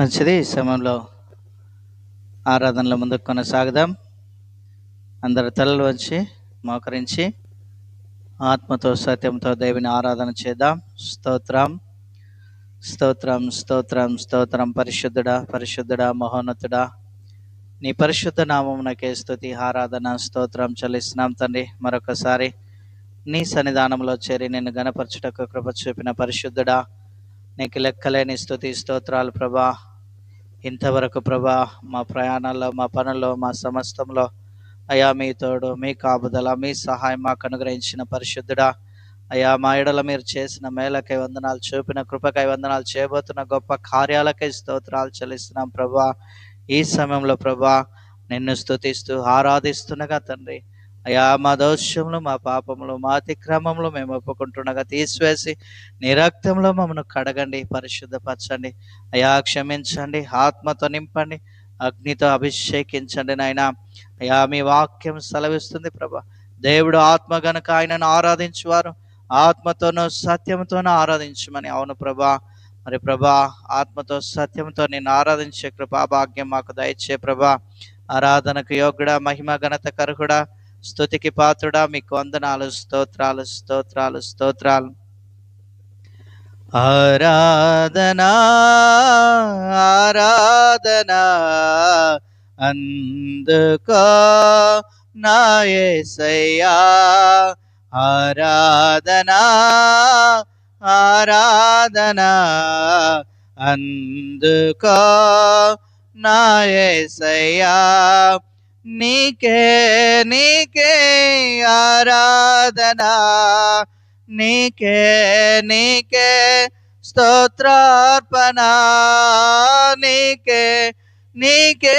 మంచిది. ఈ సమయంలో ఆరాధనల ముందుకు కొనసాగుదాం. అందరు తలలు వచ్చి మోకరించి ఆత్మతో సత్యంతో దేవుని ఆరాధన చేద్దాం. స్తోత్రం. స్తోత్రం స్తోత్రం స్తోత్రం. పరిశుద్ధుడా పరిశుద్ధుడా మహోన్నతుడా. నీ పరిశుద్ధ నామమునకే స్థుతి ఆరాధన స్తోత్రం చెల్లిస్తున్నాం తండ్రి. మరొకసారి నీ సన్నిధానంలో చేరి నేను గణపరచుటకు కృప చూపిన పరిశుద్ధుడా నీకు లెక్కలేని స్థుతి స్తోత్రాలు ప్రభా. ఇంతవరకు ప్రభా మా ప్రయాణాల్లో మా పనుల్లో మా సమస్తంలో అయా మీ తోడు మీ కాపుదల మీ సహాయం మాకు అనుగ్రహించిన పరిశుద్ధుడా. అయా మా ఎడల మీరు చేసిన మేలకై వందనాలు చూపిన కృపకై వందనాలు చేయబోతున్న గొప్ప కార్యాలకై స్తోత్రాలు చెల్లిస్తున్నాం ప్రభా. ఈ సమయంలో ప్రభా నిన్ను స్తుతిస్తూ ఆరాధిస్తుండగా తండ్రి అయా మా దోషములు మా పాపములు మా అతిక్రమంలో మేము ఒప్పుకుంటుండగా తీసివేసి నీ రక్తంలో మమ్మల్ని కడగండి పరిశుద్ధపరచండి. అయా క్షమించండి ఆత్మతో నింపండి అగ్నితో అభిషేకించండి నాయన. అయా మీ వాక్యం సెలవిస్తుంది ప్రభా. దేవుడు ఆత్మ గనుక ఆయనను ఆరాధించువారు ఆత్మతోనూ సత్యంతోనూ ఆరాధించమని. అవును ప్రభా. మరి ప్రభా ఆత్మతో సత్యంతో నేను ఆరాధించే కృపా భాగ్యం మాకు దయచే ప్రభా. ఆరాధనకు యోగుడా మహిమ ఘనత కరుగుడా స్తుతికి పాత్రుడా మీకు వందనాలు స్తోత్రాలు స్తోత్రాలు స్తోత్రాలు. ఆరాధనా ఆరాధనా అందుకో నాయసయ్యా ఆరాధనా ఆరాధనా అందుకో నాయసయ్యా యేసయ్యా నీకే నీకే ఆరాధనా నీకే నీకే స్తోత్రార్పణ నీకే నీకే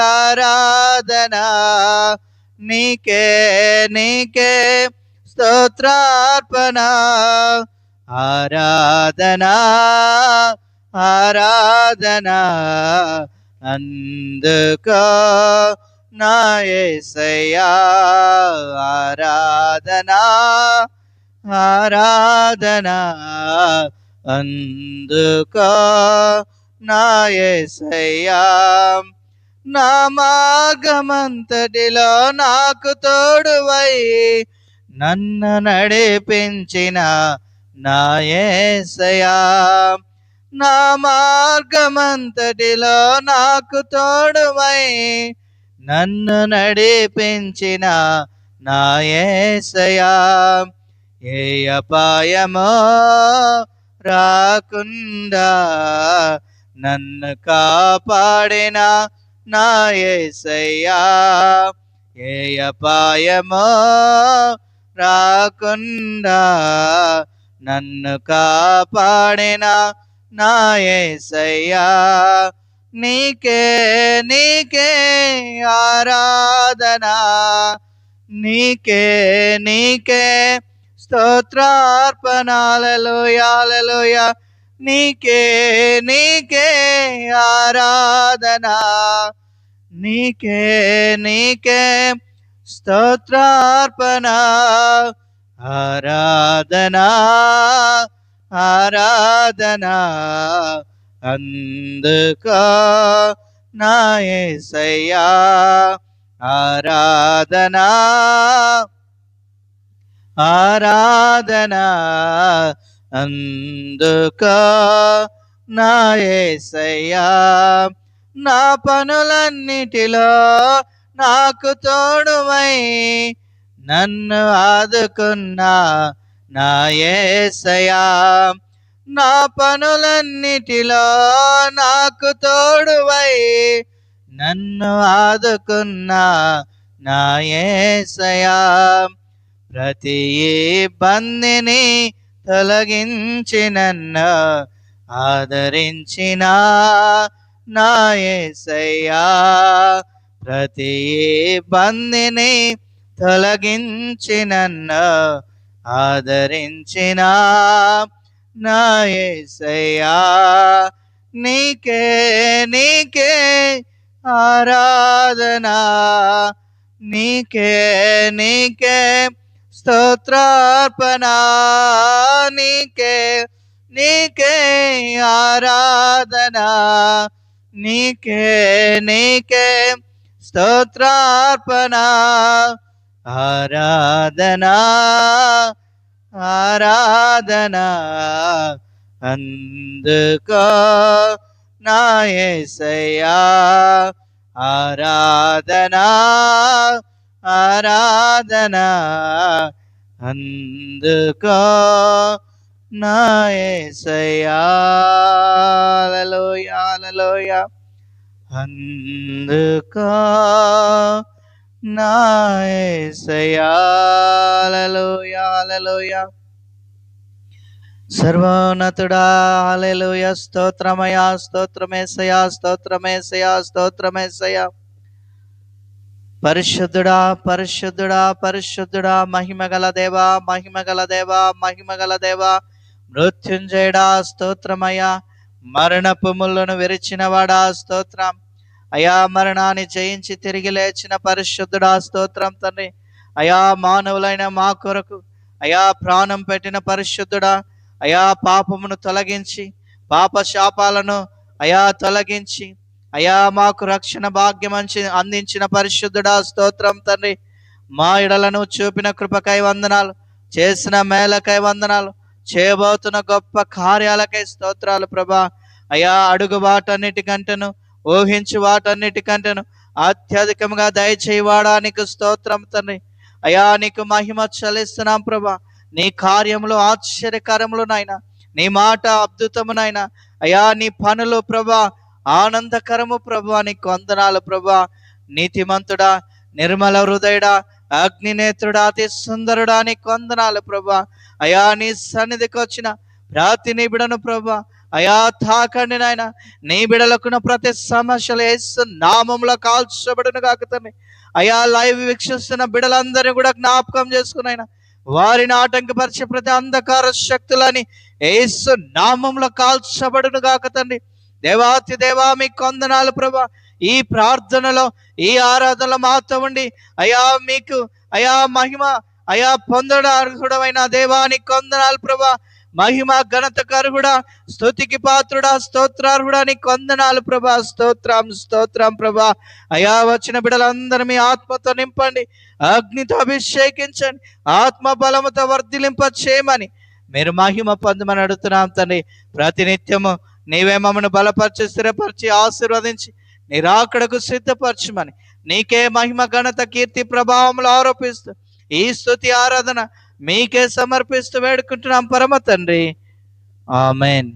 ఆరాధన నీకే నీకే స్తోత్రార్పణ ఆరాధన ఆరాధన అందుకో నా యేసయ్యా ఆరాధనా ఆరాధనా అందుకో నా యేసయ్యా నా మార్గమంతటిలో నాకు తోడువై నన్ను నడిపించిన నా యేసయ్యా నా మార్గమంతటిలో నాకు తోడువై నన్ను నడిపించిన నా యేసయ్యా ఏ అపాయమో రాకుండా నన్ను కాపాడిన నా యేసయ్యా ఏ అపాయమో రాకుండా నన్ను కాపాడిన నా యేసయ్యా నీకే నీకే ఆరాధనా. నీకే నీకే స్తోత్రార్పణాలలోయాలలోయ నీకే నీకే ఆరాధనా. నీకే నీకే స్తోత్రార్పణ. ఆరాధనా ఆరాధనా. అందుకో నా ఆరాధనా ఆరాధనా అందుకో నాయసయ్యా నా పనులన్నిటిలో నాకు తోడువై నన్ను ఆదుకున్నా నాయసయా నా పనులన్నిటిలో నాకు తోడువై నన్ను ఆదుకున్నా నా ఏసయా. ప్రతి ఇబ్బందిని తొలగించి నన్ను ఆదరించిన నా ఏసయ్యా ప్రతి ఇబ్బందిని తొలగించి నన్ను ఆదరించిన నా నీకే నీకే ఆరాధనా. నీకే నీకే స్తోత్రార్పణా. నీకే నీకే ఆరాధనా. నీకే నీకే స్తోత్రార్పణ. ఆరాధనా. ఆరాధన అందుకో నా ఆరాధన ఆరాధన అందుకో నా యేసయ్యా అందుకో నా యేసయ్యా హల్లెలూయా హల్లెలూయా. సర్వోన్నతుడా హల్లెలూయ స్తోత్రమయా స్తోత్రమేసయా స్తోత్రమేసయా స్తోత్రమేసయా పరిశుద్ధుడా పరిశుద్ధుడా పరిశుద్ధుడా మహిమగల దేవా మహిమగల దేవా మహిమగల దేవా. మృత్యుంజయుడా స్తోత్రమయ మరణపు ముళ్ళను విరిచినవాడా స్తోత్రం. అయా మరణాన్ని జయించి తిరిగి లేచిన పరిశుద్ధుడా స్తోత్రం తండ్రి. అయా మానవులైన మా కొరకు అయా ప్రాణం పెట్టిన పరిశుద్ధుడా అయా పాపమును తొలగించి పాప శాపాలను అయా తొలగించి అయా మాకు రక్షణ భాగ్యం అందించిన పరిశుద్ధుడా స్తోత్రం తండ్రి. మా ఇడలను చూపిన కృపకై వందనాలు చేసిన మేలకై వందనాలు చేయబోతున్న గొప్ప కార్యాలకై స్తోత్రాలు ప్రభా. అయా అడుగుబాటన్నిటికంటను ఊహించి వాటన్నిటికంటేను అత్యధికంగా దయచేయవాడా నీకు స్తోత్రం తండ్రి. అయా నీకు మహిమ చలిస్తున్నాం ప్రభా. నీ కార్యములు ఆశ్చర్యకరములు నాయన. నీ మాట అద్భుతము అయా నీ పనులు ప్రభా ఆనందకరము ప్రభా. నీకు వందనాలు ప్రభా. నీతిమంతుడా నిర్మల హృదయుడా అగ్నినేత్రుడా అతి సుందరుడా. నీకు వందనాలు ప్రభా. అయా నీ సన్నిధికి వచ్చిన ప్రతి ప్రభా. అయా తాకండి నాయన. నీ బిడలకున్న ప్రతి సమస్యలు వేస్తు నామంలో కాల్చబడును కాకుతాయి అయా లైవ్ వీక్షిస్తున్న బిడలందరినీ కూడా జ్ఞాపకం చేసుకున్నాయన వారిని ఆటంకపరిచే ప్రతి అంధకార శక్తులని ఏసు నామంలో కాల్చబడును గాక తండ్రి. దేవాతి దేవా మీ కొందనాలు ప్రభా. ఈ ప్రార్థనలో ఈ ఆరాధనలో మాతో ఉండి అయా మీకు అయా మహిమ అయా పొందడ అర్హుడమైన దేవాని కొందనాలు ప్రభా. మహిమ ఘనత కరుగుడా స్తుతికి పాత్రుడా స్తోత్రార్హుడా నీ కొందనాలు ప్రభా స్తోత్రం స్తోత్రం ప్రభా. అయా వచ్చిన బిడలందరూ మీ ఆత్మతో నింపండి అగ్నితో అభిషేకించండి ఆత్మ బలముతో వర్ధిలింప చేయమని మీరు మహిమ పొందమని అడుగుతున్నాం తండ్రి. ప్రతినిత్యము నీవే మమ్మను బలపరిచి స్థిరపరిచి ఆశీర్వదించి నిరాకడకు సిద్ధపరచమని నీకే మహిమ ఘనత కీర్తి ప్రభావములు ఆరోపిస్తూ ఈ స్థుతి ఆరాధన మీకే సమర్పిస్తూ వేడుకుంటున్నాం పరమ తండ్రి. ఆమెన్.